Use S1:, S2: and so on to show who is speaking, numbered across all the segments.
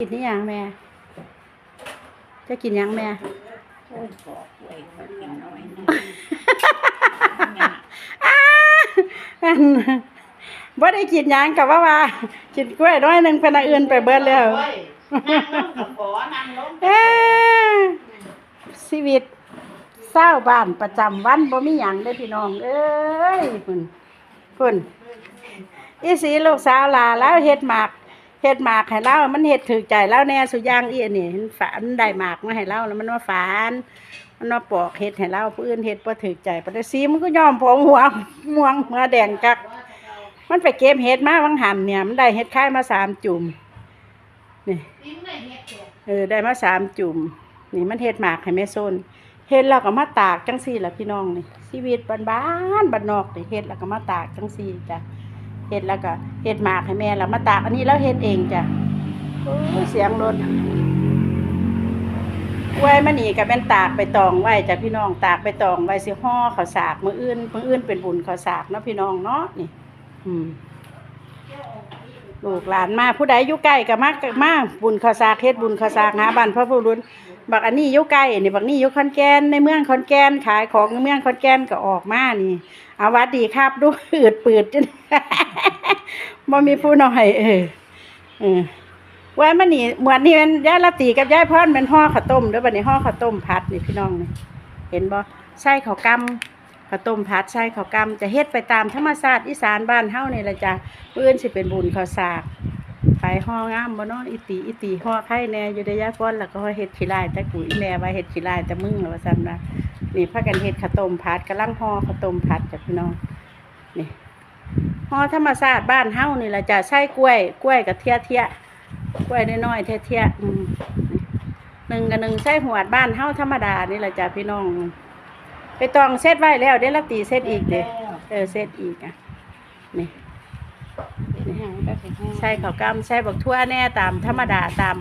S1: กินนี่ยังแม่ จะกินยังแม่
S2: โอ้ยบอกไว้ขอกินน้อยนะ
S1: อันบ่ได้กินยังกับว่าว่ากินกล้วยน้อยหนึ่งเป็นอันอื่นไปเบิดแล้ว
S2: นั่งลงกับขอนั่งลง
S1: เอ้อชีวิตเศร้าบ้านประจำวันบ่มีหยังเด้พี่น้อง เอ้ยพุ่นพุ่นอีสีลูกสาวลาแล้วเฮ็ดหมาก เฮ็ดหมากให้เรามันเฮ็ดถูกใจแล้วแน่สุย่างอีอันนี้เห็นฝานได้หมากมาให้เราแล้วมันมาฝานมันมาปอกเฮ็ดให้เราผู้อื่นเฮ็ดบ่ถูกใจปานใดสีมันก็ยอมผงหัวม่วงหัวแดงกัก มันไปเก็บเห็ดมาวังหันเนี่ยมันได้เห็ดค่ายมาสามจุ่มนี่
S2: เอ
S1: อได้มาสามจุ่มนี่มันเห็ดหมากให้แม่ส้นเห็ดแล้วก็มาตากจังซี่ล่ะพี่น้องนี่ชีวิตบ้านบ้านบ้านนอกนี่เห็ดแล้วก็มาตากจังซี่จ้ะ เห็ดแล้วก็เห็ดหมากให้แม่แล้วมาตากอันนี้แล้วเห็ดเองจ้ะโอ้ยเสียงรถไว้มันนี่ก็เป็นตากไปตองไว้จ้ะพี่น้องตากไปตองไว้สิห่อข้าวสากมื้ออื่นมื้ออื่นเป็นบุญข้าวสากเนาะพี่น้องเนาะนี่อืมลูกหลานมาผู้ใดอยู่ใกล้ก็มามาบุญข้าวสากเฮ็ดบุญข้าวสากหาบ้านพระผู้รุน บักอันนี้อยู่ใกล้นี่บักนี้อยู่ขอนแก่นในเมืองขอนแก่นขายของในเมืองขอนแก่นก็ออกมานี่เอาวัดดีครับดูอืดปืดจังบ่มีผู้น้อยเออเออไว้มานี่เหมือนนี่มันยายละตีกับยายพรเป็นห่อข้าวต้มด้อบัดนี้ห่อข้าวต้มผัดนี่พี่น้องนี่เห็นบ่ใส่ข้าวกำข้าวต้มผัดใส่ข้าวกำจะเฮ็ดไปตามธรรมชาติอีสานบ้านเฮานี่ละจ้ะมื้อนสิเป็นบุญข้าวสาก ไปห่องามบ่นาะอีตีอีตีห่อไข่แหน่อยู่ได้ยาป้อนแล้วก็เฮ็ดขี้ลายแต่กุยแม่ว่าเฮ็ดขี้ลายแต่มึงแล้วว่าซั่นว่านี่พากันเฮ็ดข้าวต้มผัดกำลังห่อข้าวต้มผัดจ้ะพี่น้องนี่ห่อธรรมชาติบ้านเฮานี่ล่ะจ้ะใส่กล้วยกล้วยกับเทียเทียกล้วยน้อยๆเทียเทียหนึ่งกับหนึ่งใส่หวดบ้านเฮาธรรมดานี่ล่ะจ้ะพี่น้อง ไปตองเซตไว้แล้วเดี๋ยวละตีเซตอีกเด้เออเซตอีกอะนี่
S2: ก็สิแห้ง
S1: ใช่ข้าวกำใช่บักทั่วแน่ตามธรรมดาตาม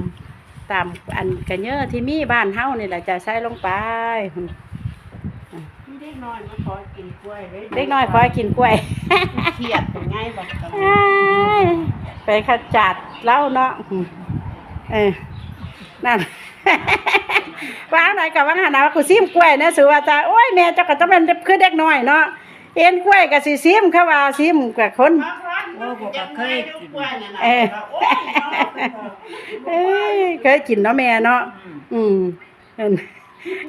S1: ตามอันกระเยอะที่มีบ้านเฮานี่แหละจะใส่ลงไป
S2: มีเด็กน้อยมาขอกินกล้วยไว้
S1: เล็กน้อยคอยกินกล้วย
S2: เครียดเป็นไงบักกัน
S1: อ้ายไปขจัดเหล้าเนาะเออนั่น ว่าไหนกับว่าหานาว่ากูซิมกล้วยนะสือว่าจะโอ้ยแม่เจ้าก็จะเป็นคือเด็กน้อยเนาะเอ็นกล้วยกับสิซิมเขาว่าซิมกับคน
S2: โอ้บอกว่าเคยกิน
S1: เออเอ้ยเคยกินเนาะแม่เนาะอืมเอิ่น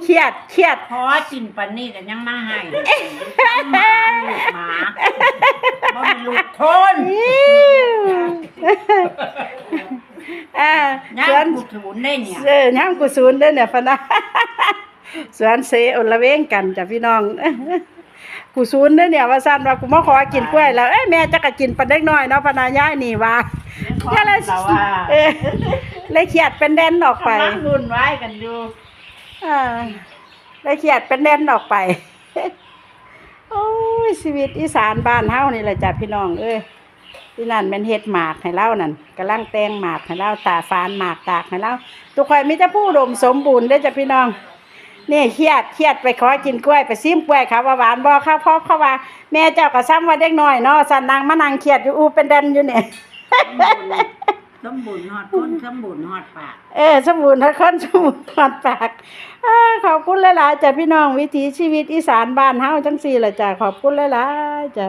S1: เครียดเครียด
S2: ขอกินปานนี้ก็ยังมาให้หมาลูกหมาบ่เป็นลูกคน
S1: อ่า
S2: ย่า
S1: สวน
S2: งผู้ถูนได้เนี่ย
S1: เออย่างกุศูนย์เด้อเนี่ยพะนะ สวนเสอละเวงกันจ้ะพี่น้อง กูศูนย์เด้อเนี่ยว่าซั่นว่ากูมาขอกินกล้วยแล้วเอ้ยแม่จะก็กินปานเล็กน้อยเนาะพะนายายนี่ว่า
S2: ขอเราว่า
S1: เออเลยเครียดเป็นแดนออกไป
S2: กำลังรุ่นไว้กันอยู่
S1: อ่าเลยเขียดเป็นแน่นออกไปโอ้ยชีวิตอีสานบ้านเฮานี่แหละจ้ะพี่น้องเอ้ยที่นั่นเป็นเฮ็ดหมากให้เล่านั่นกำลังแต่งหมากให้เล่าตาฟานหมากตากให้เล่าทุกคนมีแต่ผู้อุดมสมบูรณ์เด้อจ้ะพี่น้อง นี่เครียดเครียดไปขอกินกล้วยไปซิมกล้วยครับว่าหวานบ่ครับเพราะเขาว่า แม่เจ้าก็ซ้ำว่าเด็กน้อยเนาะสันนางมานั่งเครียดอยู่อูเป็นแดนอยู่เนี่ย
S2: สมบูรณ์ฮอดคนสมบูรณ์ฮอดปาก
S1: เออสมบูรณ์ทุกคนสมบูรณ์ปานปากเออขอบคุณหลายๆจ้ะพี่น้องวิถีชีวิตอีสานบ้านเฮาจังซี่ล่ะจ้ะขอบคุณหลายๆจ้ะ